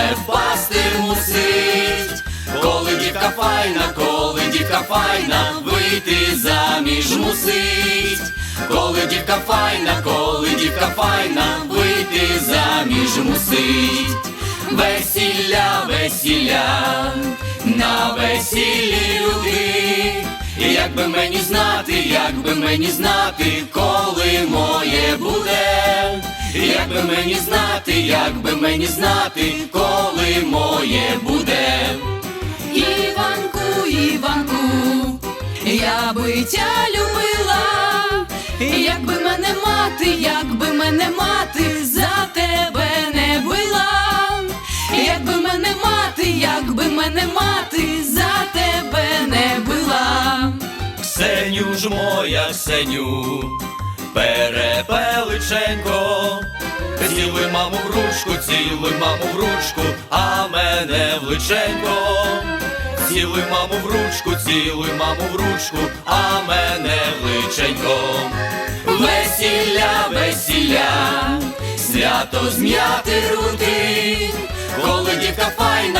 але впасти мусить, коли дівка файна, коли дівка файна, вийти заміж мусить, коли дівка файна, коли дівка файна, вийти заміж мусить, весілля, весілля, на весіллі люди. Як би мені знати, як би мені знати, коли моє буде, як би мені знати, як би мені знати, коли моє буде. Іванку, Іванку, я би тя любила, якби мене мати, якби мене мати за тебе не била, якби мене мати, якби мене мати за тебе не била. Ксеню ж моя Ксеню, перепеличенько, цілуй маму в ручку, цілуй маму в ручку, а мене в личенько. Цілуй маму в ручку, цілуй маму в ручку, а мене в личенько. Весілля, весілля, свято зм'яти рути, коли дівка файна,